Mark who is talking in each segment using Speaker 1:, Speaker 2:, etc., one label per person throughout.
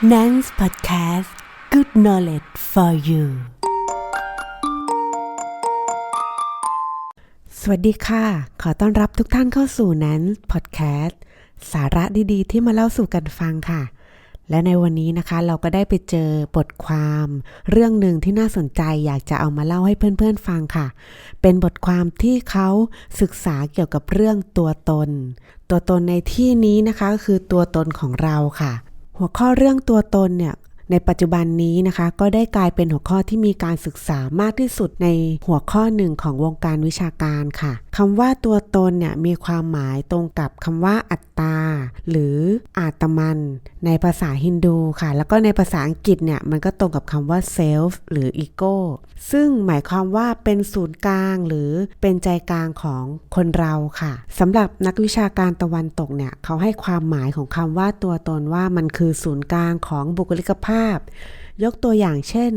Speaker 1: Nance Podcast Good Knowledge for you สวัสดีค่ะ ขอต้อนรับทุกท่านเข้าสู่ Nance Podcast สาระดีๆ ที่มาเล่าสู่กันฟังค่ะ และในวันนี้นะคะเราก็ได้ไปเจอบทความ เรื่องหนึ่งที่น่าสนใจอยากจะเอามาเล่าให้เพื่อนๆฟังค่ะ เป็นบทความที่เขาศึกษาเกี่ยวกับเรื่องตัวตน ตัวตนในที่นี้นะคะก็คือตัวตนของเราค่ะ หัวข้อเรื่องตัวตนเนี่ย ในปัจจุบันนี้นะคะ ก็ได้กลายเป็นหัวข้อที่มีการศึกษามากที่สุดในหัวข้อหนึ่งของวงการวิชาการค่ะคำว่าตัวตนเนี่ยมีความหมายตรงกับคำว่าอัตตา หรืออาตมัน ในภาษาฮินดูค่ะ แล้วก็ในภาษาอังกฤษเนี่ยมันก็ตรงกับคำว่า self หรือ ego ซึ่งหมายความว่าเป็นศูนย์กลางหรือเป็นใจกลางของคนเราค่ะสำหรับนักวิชาการตะวันตกเนี่ยเขาให้ความหมายของคำว่าตัวตนว่ามันคือศูนย์กลางของบุคลิกภาพาพ ยกตัวอย่างเช่น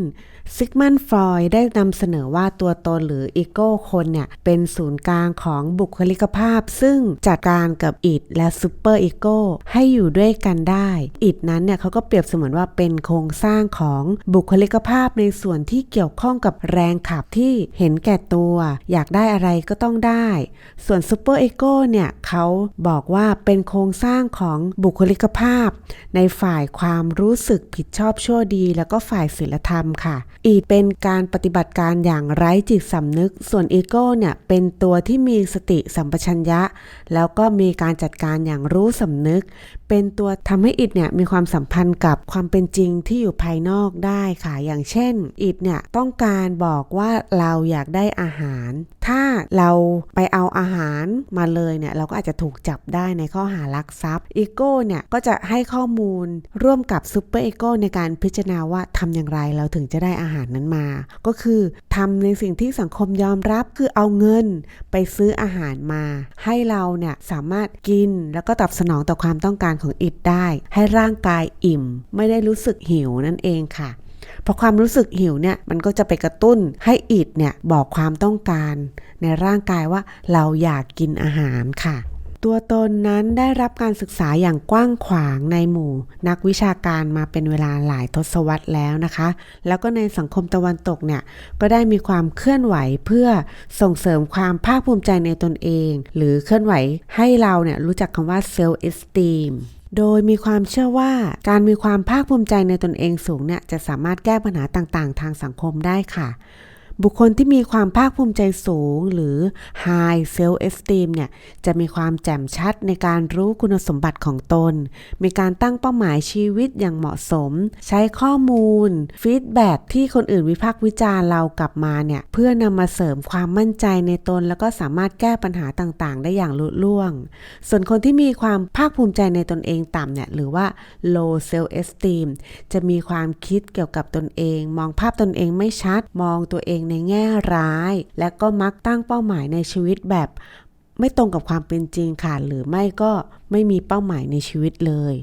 Speaker 1: ซิกมันฟรอยได้นำเสนอว่าตัวตนหรืออีโก้คนเนี่ย เป็นศูนย์กลางของบุคลิกภาพ ซึ่งจัดการกับอิดและซูเปอร์อีโก้ให้อยู่ด้วยกันได้อิดนั้นเนี่ยเขาก็เปรียบเสมือนว่าเป็นโครงสร้างของบุคลิกภาพในส่วนที่เกี่ยวข้องกับแรงขับที่เห็นแก่ตัว อยากได้อะไรก็ต้องได้ ส่วนซูเปอร์อีโก้เนี่ยเขาบอกว่าเป็นโครงสร้างของบุคลิกภาพ ในฝ่ายความรู้สึกผิดชอบชั่วดีแล้วก็ฝ่ายศีลธรรมค่ะ อีเป็นการปฏิบัติการอย่างไร้จิตสำนึก ส่วนอีโก้เนี่ยเป็นตัวที่มีสติสัมปชัญญะ แล้วก็มีการจัดการอย่างรู้สำนึก เป็นตัวทำให้อิดเนี่ยมีความสัมพันธ์กับความเป็นจริงที่อยู่ภายนอกได้ค่ะ อย่างเช่น อิดเนี่ยต้องการบอกว่าเราอยากได้อาหาร ถ้าเราไปเอาอาหารมาเลยเนี่ยเราก็อาจจะถูกจับได้ในข้อหารักทรัพย์อีโก้เนี่ยก็จะให้ข้อมูลร่วมกับซูเปอร์อีโก้ในการพิจารณาว่าทำอย่างไรเราถึงจะได้อาหารนั้นมา ก็คือทำในสิ่งที่สังคมยอมรับคือเอาเงินไปซื้ออาหารมา ให้เราเนี่ยสามารถกินแล้วก็ตอบสนองต่อความต้องการของอิดได้ ให้ร่างกายอิ่ม ไม่ได้รู้สึกหิวนั่นเองค่ะพอความรู้สึกหิวเนี่ยมันก็จะไปกระตุ้นให้อิดเนี่ยบอกความต้องการ ในร่างกายว่าเราอยากกินอาหารค่ะ ตัวตนนั้นได้รับการศึกษาอย่างกว้างขวางในหมู่ นักวิชาการมาเป็นเวลาหลายทศวรรษแล้วนะคะ แล้วก็ในสังคมตะวันตกเนี่ยก็ได้มีความเคลื่อนไหวเพื่อส่งเสริมความภาคภูมิใจในตนเอง หรือเคลื่อนไหวให้เราเนี่ยรู้จักคำว่า self esteem โดยมีความเชื่อว่าการมีความภาคภูมิใจในตนเองสูงเนี่ยจะสามารถแก้ปัญหาต่างๆ ทางสังคมได้ค่ะ บุคคลที่มีความภาคภูมิใจสูงหรือ high self esteem เนี่ย จะมีความแจ่มชัดในการรู้คุณสมบัติของตน มีการตั้งเป้าหมายชีวิตอย่างเหมาะสม ใช้ข้อมูลฟีดแบ็ที่คนอื่นวิพากษ์วิจารณ์เรากลับมาเนี่ย เพื่อนำมาเสริมความมั่นใจในตน แล้วก็สามารถแก้ปัญหาต่างๆ ได้อย่างลุล่วง ส่วนคนที่มีความภาคภูมิใจในตนเองต่ำเนี่ย หรือว่า low self esteem จะมีความคิดเกี่ยวกับตนเอง มองภาพตนเองไม่ชัด มองตัวเองในแง่ร้าย และก็มักตั้งเป้าหมายในชีวิตแบบ ไม่ตรงกับความเป็นจริงค่ะ หรือไม่ก็ไม่มีเป้าหมายในชีวิตเลย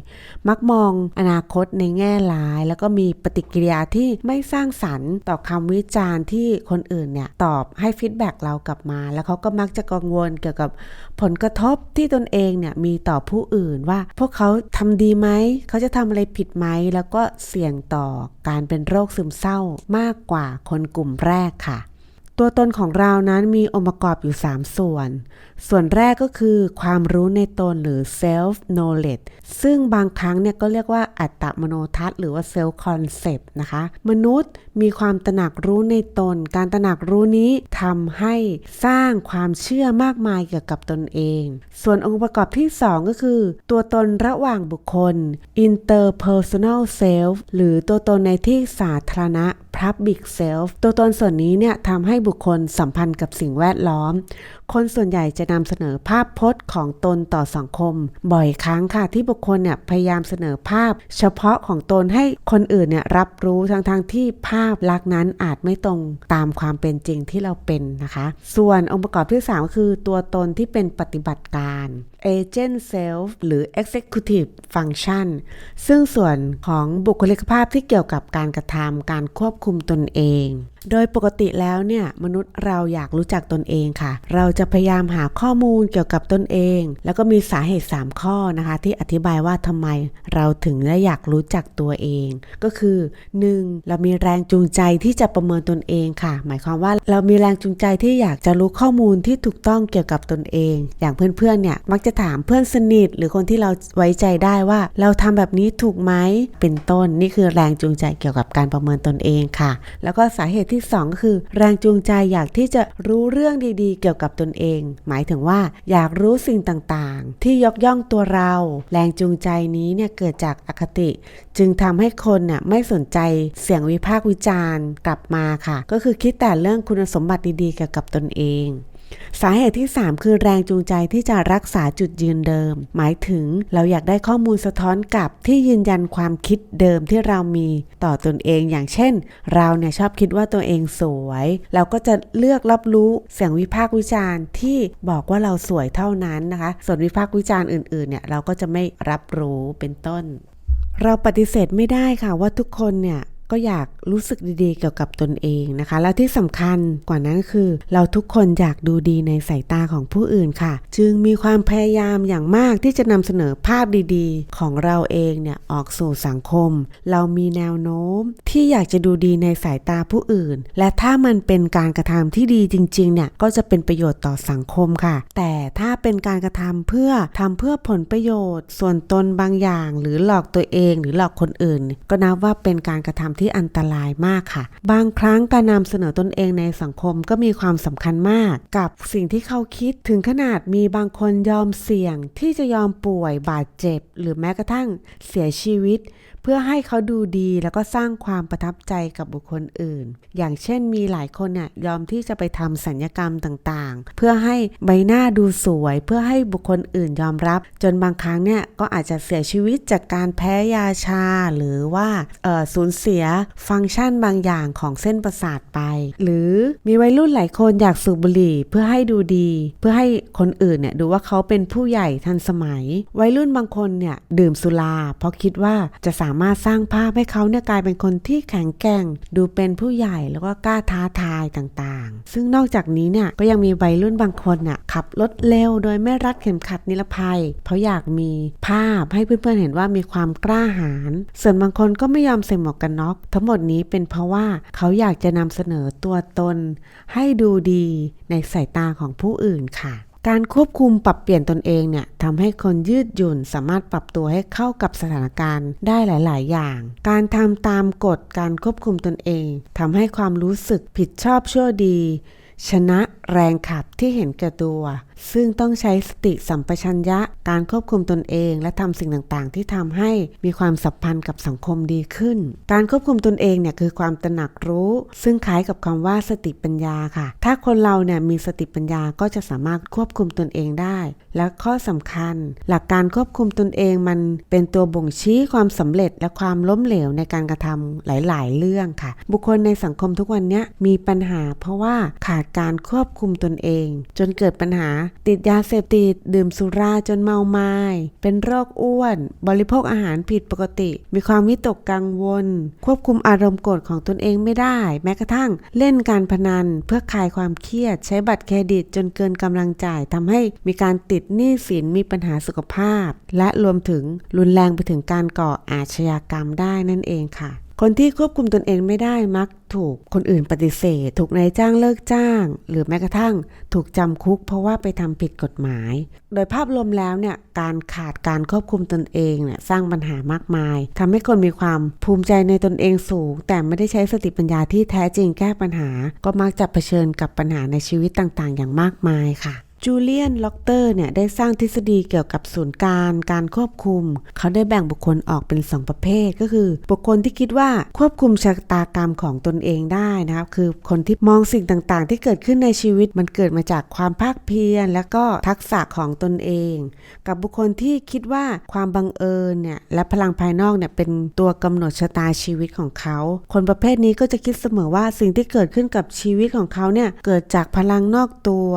Speaker 1: มักมองอนาคตในแง่ร้าย แล้วก็มีปฏิกิริยาที่ไม่สร้างสรรค์ต่อคำวิจารณ์ที่คนอื่นเนี่ยตอบให้ฟีดแบ็กเรากลับมา แล้วเขาก็มักจะกังวลเกี่ยวกับผลกระทบที่ตนเองเนี่ยมีต่อผู้อื่นว่า พวกเขาทำดีไหม เขาจะทำอะไรผิดไหม แล้วก็เสี่ยงต่อการเป็นโรคซึมเศร้ามากกว่าคนกลุ่มแรกค่ะ ตัวตนของเรานั้นมีองค์ประกอบอยู่ 3 ส่วน ส่วนแรกก็คือความรู้ในตนหรือ self knowledge ซึ่งบางครั้งเนี่ยก็เรียกว่าอัตตมโนทัศน์หรือว่า self concept นะคะ มนุษย์มีความตระหนักรู้ในตน การตระหนักรู้นี้ทำให้สร้างความเชื่อมากมายเกี่ยวกับตนเอง ส่วนองค์ประกอบที่ 2 ก็คือ ตัวตนระหว่างบุคคล interpersonal self หรือตัวตนในที่สาธารณะ public self ตัวตนส่วนนี้เนี่ยทำให้บุคคลสัมพันธ์กับสิ่งแวดล้อม คนส่วนใหญ่จะนำเสนอภาพพจน์ของตนต่อสังคม บ่อยครั้งค่ะที่บุคคลเนี่ยพยายามเสนอภาพ เฉพาะของตนให้คนอื่นเนี่ยรับรู้ทั้งๆทที่ภาพลักษณ์นั้นอาจไม่ตรงตามความเป็นจริงที่เราเป็นนะคะ ส่วนองค์ประกอบที่ 3 ก็คือตัวตนที่เป็นปฏิบัติการ Agent Self หรือ Executive Function ซึ่งส่วนของบุคลิกภาพที่เกี่ยวกับการกระทำการควบคุมตนเอง โดยปกติแล้วเนี่ยมนุษย์เราอยากรู้จักตนเองค่ะ เราจะพยายามหาข้อมูลเกี่ยวกับตนเอง แล้วก็มีสาเหตุ 3 ข้อนะคะ ที่อธิบายว่าทำไมเราถึงได้อยากรู้จักตัวเอง ก็คือ 1. เรามีแรงจูงใจที่จะประเมินตนเองค่ะ หมายความว่าเรามีแรงจูงใจที่อยากจะรู้ข้อมูลที่ถูกต้องเกี่ยวกับตนเอง อย่างเพื่อนๆเนี่ยมักจะถามเพื่อนสนิท หรือคนที่เราไว้ใจได้ว่าเราทำแบบนี้ถูกไหมเป็นต้นนี่คือแรงจูงใจเกี่ยวกับการประเมินตนเองค่ะ แล้วก็สาเหตุที่ 2 ก็คือ แรงจูงใจอยากที่จะรู้เรื่องดีๆ เกี่ยวกับตนเอง หมายถึงว่าอยากรู้สิ่งต่างๆ ที่ยกย่องตัวเรา แรงจูงใจนี้เนี่ยเกิดจากอคติ จึงทำให้คนน่ยไม่สนใจเสียงวิพากษ์วิจารณ์กลับมาค่ะ ก็คือคิดแต่เรื่องคุณสมบัติดีๆเกี่ยวกับตนเอง สาเหตุที่ 3 คือแรงจูงใจที่จะรักษาจุดยืนเดิม หมายถึงเราอยากได้ข้อมูลสะท้อนกลับที่ยืนยันความคิดเดิมที่เรามีต่อตนเองอย่างเช่น เราเนี่ยชอบคิดว่าตัวเองสวย เราก็จะเลือกรับรู้เสียงวิพากษ์วิจารณ์ที่บอกว่าเราสวยเท่านั้นนะคะ ส่วนวิพากษ์วิจารณ์อื่นๆเนี่ยเราก็จะไม่รับรู้เป็นต้น เราปฏิเสธไม่ได้ค่ะว่าทุกคนเนี่ย ก็อยากรู้สึกดีๆ เกี่ยวกับตนเองนะคะ แล้วที่สำคัญกว่านั้นคือ เราทุกคนอยากดูดีในสายตาของผู้อื่นค่ะ จึงมีความพยายามอย่างมากที่จะนำเสนอภาพดีๆ ของเราเองเนี่ยออกสู่สังคม เรามีแนวโน้ม ที่อยากจะดูดีในสายตาผู้อื่น และถ้ามันเป็นการกระทำที่ดีจริงๆเนี่ยก็จะเป็นประโยชน์ต่อสังคมค่ะ แต่ถ้าเป็นการกระทำเพื่อทำเพื่อผลประโยชน์ ส่วนตนบางอย่าง หรือหลอกตัวเองหรือหลอกคนอื่น ก็นับว่าเป็นการกระทำที่อันตรายมากค่ะ บางครั้งการนำเสนอตนเองในสังคมก็มีความสำคัญมาก กับสิ่งที่เขาคิดถึงขนาดมีบางคนยอมเสี่ยงที่จะยอมป่วยบาดเจ็บ หรือแม้กระทั่งเสียชีวิต พื่อให้เขาดูดีแล้วก็สร้างความประทับใจกับบุคคลอื่น อย่างเช่นมีหลายคนเนี่ยยอมที่จะไปทำสัญญกรรมต่างๆ เพื่อให้ใบหน้าดูสวย เพื่อให้บุคคลอื่นยอมรับ จนบางครั้งเนี่ยก็อาจจะเสียชีวิตจากการแพ้ยาชา หรือว่าสูญเสียฟังก์ชันบางอย่างของเส้นประสาทไป หรือมีวัยรุ่นหลายคนอยากสูบบุหรี่เพื่อให้ดูดี เพื่อให้คนอื่นเนี่ยดูว่าเขาเป็นผู้ใหญ่ทันสมัย วัยรุ่นบางคนเนี่ยดื่มสุราเพราะคิดว่าจะสามามารถสร้างภาพให้เขาเนี่ยกลายเป็นคนที่แข็งแกร่ง ดูเป็นผู้ใหญ่แล้วก็กล้าท้าทายต่างๆ ซึ่งนอกจากนี้เนี่ยก็ยังมีวัยรุ่นบางคนน่ะขับรถเร็วโดยไม่รัดเข็มขัดนิรภัย เพราะอยากมีภาพให้เพื่อนๆเห็นว่ามีความกล้าหาญส่วนบางคนก็ไม่ยอมใส่หมวกกันน็อก ทั้งหมดนี้เป็นเพราะว่าเขาอยากจะนำเสนอตัวตน ให้ดูดีในสายตาของผู้อื่นค่ะ การควบคุมปรับเปลี่ยนตนเองเนี่ยทำให้คนยืดหยุ่นสามารถปรับตัวให้เข้ากับสถานการณ์ได้หลาย ๆ อย่าง การทำตามกฎการควบคุมตนเองทำให้ความรู้สึกผิดชอบชั่วดี ชนะแรงขับที่เห็นแก่ตัว ซึ่งต้องใช้สติสัมปชัญญะ การควบคุมตนเอง และทำสิ่งต่างๆ ที่ทำให้มีความสัมพันธ์กับสังคมดีขึ้น การควบคุมตนเองเนี่ยคือความตระหนักรู้ ซึ่งคล้ายกับคำว่าสติปัญญาค่ะ ถ้าคนเราเนี่ยมีสติปัญญาก็จะสามารถควบคุมตนเองได้ และข้อสำคัญ หลักการควบคุมตนเองมันเป็นตัวบ่งชี้ความสำเร็จและความล้มเหลวในการกระทำหลาย ๆ เรื่องค่ะ บุคคลในสังคมทุกวันนี้มีปัญหา เพราะว่าขาดการควบคุมตนเอง จนเกิดปัญหาติดยาเสพติด ดื่มสุราจนเมาไมา้เป็นโรคอ้วน บริโภคอาหารผิดปกติ มีความวิตกกังวล ควบคุมอารมณ์โกรธของตนเองไม่ได้ แม้กระทั่งเล่นการพนันเพื่อคลายความเครียด ใช้บัตรเครดิตจนเกินกำลังจ่ายทำให้มีการติดหนี้สินมีปัญหาสุขภาพ และรวมถึงรุนแรงไปถึงการก่ออาชญากรรมได้นั่นเองค่ะ คนที่ควบคุมตนเองไม่ได้มักถูกคนอื่นปฏิเสธ ถูกนายจ้างเลิกจ้าง หรือแม้กระทั่งถูกจำคุก เพราะว่าไปทำผิดกฎหมาย โดยภาพรวมแล้วเนี่ยการขาดการควบคุมตนเองเนี่ยสร้างปัญหามากมายทำให้คนมีความภูมิใจในตนเองสูง แต่ไม่ได้ใช้สติปัญญาที่แท้จริงแก้ปัญหา ก็มักจะเผชิญกับปัญหาในชีวิตต่างๆ อย่างมากมายค่ะ จูเลียน ล็อกเตอร์เนี่ยได้สร้างทฤษฎีเกี่ยวกับศูนย์การการควบคุม เขาได้แบ่งบุคคลออกเป็น 2 ประเภทก็คือ บุคคลที่คิดว่าควบคุมชะตากรรมของตนเองได้นะครับคือคนที่มองสิ่งต่างๆ ที่เกิดขึ้นในชีวิตมันเกิดมาจากความภาคเพียรและก็ทักษะของตนเอง กับบุคคลที่คิดว่าความบังเอิญเนี่ยและพลังภายนอกเนี่ยเป็นตัวกำหนดชะตาชีวิตของเขา คนประเภทนี้ก็จะคิดเสมอว่าสิ่งที่เกิดขึ้นกับชีวิตของเขาเนี่ยเกิดจากพลังนอกตัว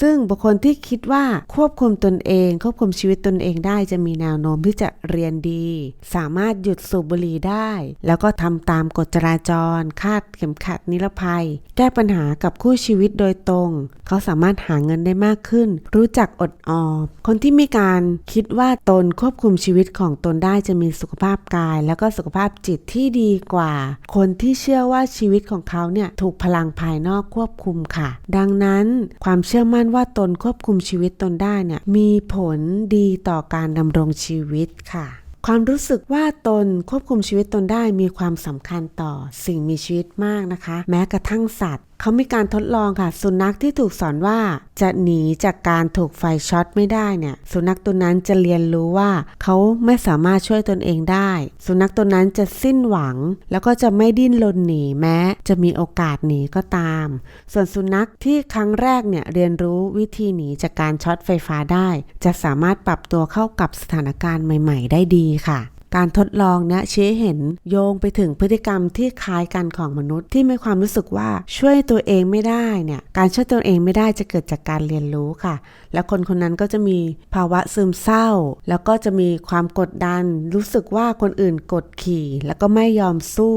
Speaker 1: ซึ่งบุคคลที่คิดว่าควบคุมตนเอง ควบคุมชีวิตตนเองได้จะมีแนวโน้มที่จะเรียนดี สามารถหยุดสูบบุหรี่ได้ แล้วก็ทำตามกฎจราจร คาดเข็มขัดนิรภัย แก้ปัญหากับคู่ชีวิตโดยตรง เขาสามารถหาเงินได้มากขึ้น รู้จักอดออม คนที่มีการคิดว่าตนควบคุมชีวิตของตนได้จะมีสุขภาพกาย แล้วก็สุขภาพจิตที่ดีกว่า คนที่เชื่อว่าชีวิตของเขาเนี่ยถูกพลังภายนอกควบคุมค่ะ ดังนั้นความเชื่อมั่นว่าตนควบคุมชีวิตตนได้เนี่ยมีผลดีต่อการดำรงชีวิตค่ะความรู้สึกว่าตนควบคุมชีวิตตนได้มีความสำคัญต่อสิ่งมีชีวิตมากนะคะ แม้กระทั่งสัตว์เขามีการทดลองค่ะ สุนัขที่ถูกสอนว่าจะหนีจากการถูกไฟช็อตไม่ได้เนี่ย สุนัขตัวนั้นจะเรียนรู้ว่าเขาไม่สามารถช่วยตนเองได้ สุนัขตัวนั้นจะสิ้นหวัง แล้วก็จะไม่ดิ้นรนหนีแม้ จะมีโอกาสหนีก็ตาม ส่วนสุนัขที่ครั้งแรกเนี่ยเรียนรู้วิธีหนีจากการช็อตไฟฟ้าได้ จะสามารถปรับตัวเข้ากับสถานการณ์ใหม่ ๆ ได้ดีค่ะ การทดลองเนี่ยชี้เห็นโยงไปถึงพฤติกรรมที่คล้ายกันของมนุษย์ที่มีความรู้สึกว่าช่วยตัวเองไม่ได้เนี่ยการช่วยตัวเองไม่ได้จะเกิดจากการเรียนรู้ค่ะ และคนคนนั้นก็จะมีภาวะซึมเศร้า แล้วก็จะมีความกดดัน รู้สึกว่าคนอื่นกดขี่ แล้วก็ไม่ยอมสู้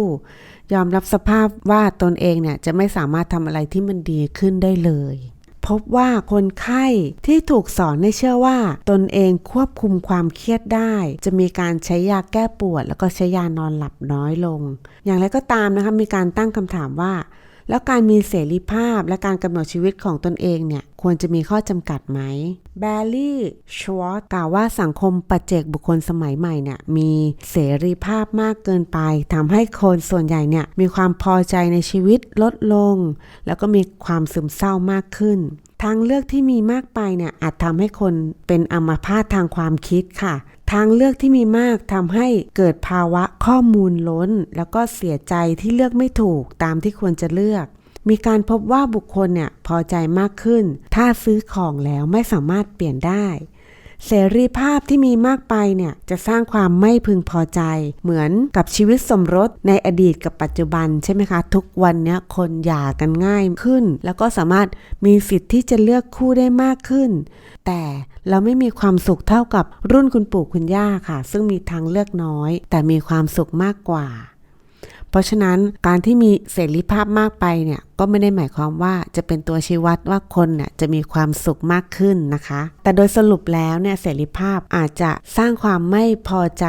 Speaker 1: ยอมรับสภาพว่าตนเองเนี่ยจะไม่สามารถทำอะไรที่มันดีขึ้นได้เลย พบว่าคนไข้ที่ถูกสอนให้เชื่อว่า ตนเองควบคุมความเครียดได้ จะมีการใช้ยาแก้ปวด แล้วก็ใช้ยานอนหลับน้อยลง อย่างไรก็ตามนะคะมีการตั้งคำถามว่า แล้วการมีเสรีภาพและการกำหนดชีวิตของตนเองเนี่ย ควรจะมีข้อจำกัดไหมแบลลี่ชวอตกล่าวว่าสังคมปัจเจกบุคคลสมัยใหม่เนี่ย มีเสรีภาพมากเกินไปทำให้คนส่วนใหญ่เนี่ย มีความพอใจในชีวิตลดลง แล้วก็มีความซึมเศร้ามากขึ้นทางเลือกที่มีมากไปเนี่ยอาจทำให้คนเป็นอัมพาตทางความคิดค่ะ ทางเลือกที่มีมากทำให้เกิดภาวะข้อมูลล้น แล้วก็เสียใจที่เลือกไม่ถูกตามที่ควรจะเลือก มีการพบว่าบุคคลเนี่ยพอใจมากขึ้น ถ้าซื้อของแล้วไม่สามารถเปลี่ยนได้ เสรีภาพที่มีมากไปเนี่ยจะสร้างความไม่พึงพอใจ เหมือนกับชีวิตสมรสในอดีตกับปัจจุบันใช่ไหมคะ ทุกวันเนี้ยคนหย่ากันง่ายขึ้น แล้วก็สามารถมีสิทธิ์ที่จะเลือกคู่ได้มากขึ้น แต่เราไม่มีความสุขเท่ากับรุ่นคุณปู่คุณย่าค่ะ ซึ่งมีทางเลือกน้อย แต่มีความสุขมากกว่า เพราะฉะนั้นการที่มีเสรีภาพมากไปเนี่ยก็ไม่ได้หมายความว่าจะเป็นตัวชี้วัดว่าคนเนี่ยจะมีความสุขมากขึ้นนะคะ แต่โดยสรุปแล้วเนี่ยเสรีภาพอาจจะสร้างความไม่พอใจ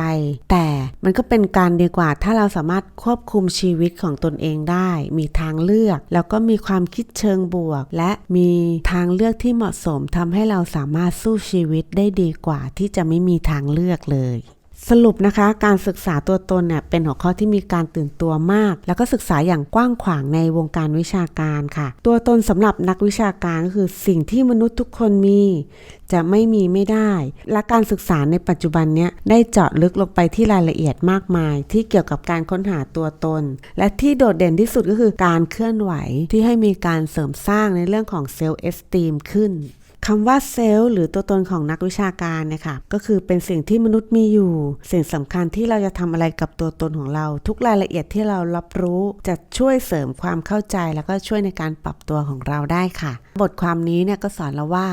Speaker 1: แต่มันก็เป็นการดีกว่า ถ้าเราสามารถควบคุมชีวิตของตนเองได้ มีทางเลือก แล้วก็มีความคิดเชิงบวก และมีทางเลือกที่เหมาะสมทำให้เราสามารถสู้ชีวิตได้ดีกว่าที่จะไม่มีทางเลือกเลย สรุปนะคะการศึกษาตัวตนเนี่ยเป็นหัวข้อที่มีการตื่นตัวมาก แล้วก็ศึกษาอย่างกว้างขวางในวงการวิชาการค่ะ ตัวตนสำหรับนักวิชาการก็คือสิ่งที่มนุษย์ทุกคนมี จะไม่มีไม่ได้ และการศึกษาในปัจจุบันเนี้ยได้เจาะลึกลงไปที่รายละเอียดมากมาย ที่เกี่ยวกับการค้นหาตัวตน และที่โดดเด่นที่สุดก็คือการเคลื่อนไหวที่ให้มีการเสริมสร้างในเรื่องของเซลล์เอสตีมขึ้น คำว่าเซลล์หรือตัวตนของนักวิชาการเนะคะก็คือเป็นสิ่งที่มนุษย์มีอยู่ สิ่งสำคัญที่เราจะทำอะไรกับตัวตนของเรา ทุกรายละเอียดที่เรารับรู้จะช่วยเสริมความเข้าใจแล้วก็ช่วยในการปรับตัวของเราได้ค่ะ บทความนี้เนี่ยก็สอนเราว่า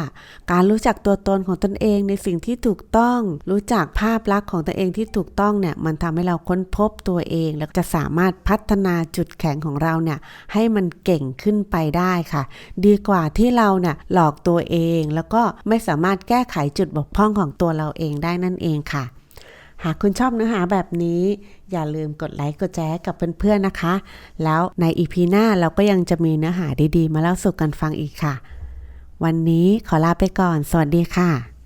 Speaker 1: การรู้จักตัวตนของตนเองในสิ่งที่ถูกต้อง รู้จักภาพลักษณ์ของตัวเองที่ถูกต้องเนี่ยมันทำให้เราค้นพบตัวเอง แล้วจะสามารถพัฒนาจุดแข็งของเราเนี่ยให้มันเก่งขึ้นไปได้ค่ะ ดีกว่าที่เราเนี่ยหลอกตัวเองแล้วก็ไม่สามารถแก้ไขจุดบกพร่องของตัวเราเองได้นั่นเองค่ะ หากคุณชอบเนื้อหาแบบนี้ อย่าลืมกดไลค์กดแชร์กับเพื่อนๆนะคะ แล้วในอีพีหน้าเราก็ยังจะมีเนื้อหาดีๆ มาเล่าสู่กันฟังอีกค่ะ วันนี้ขอลาไปก่อน สวัสดีค่ะ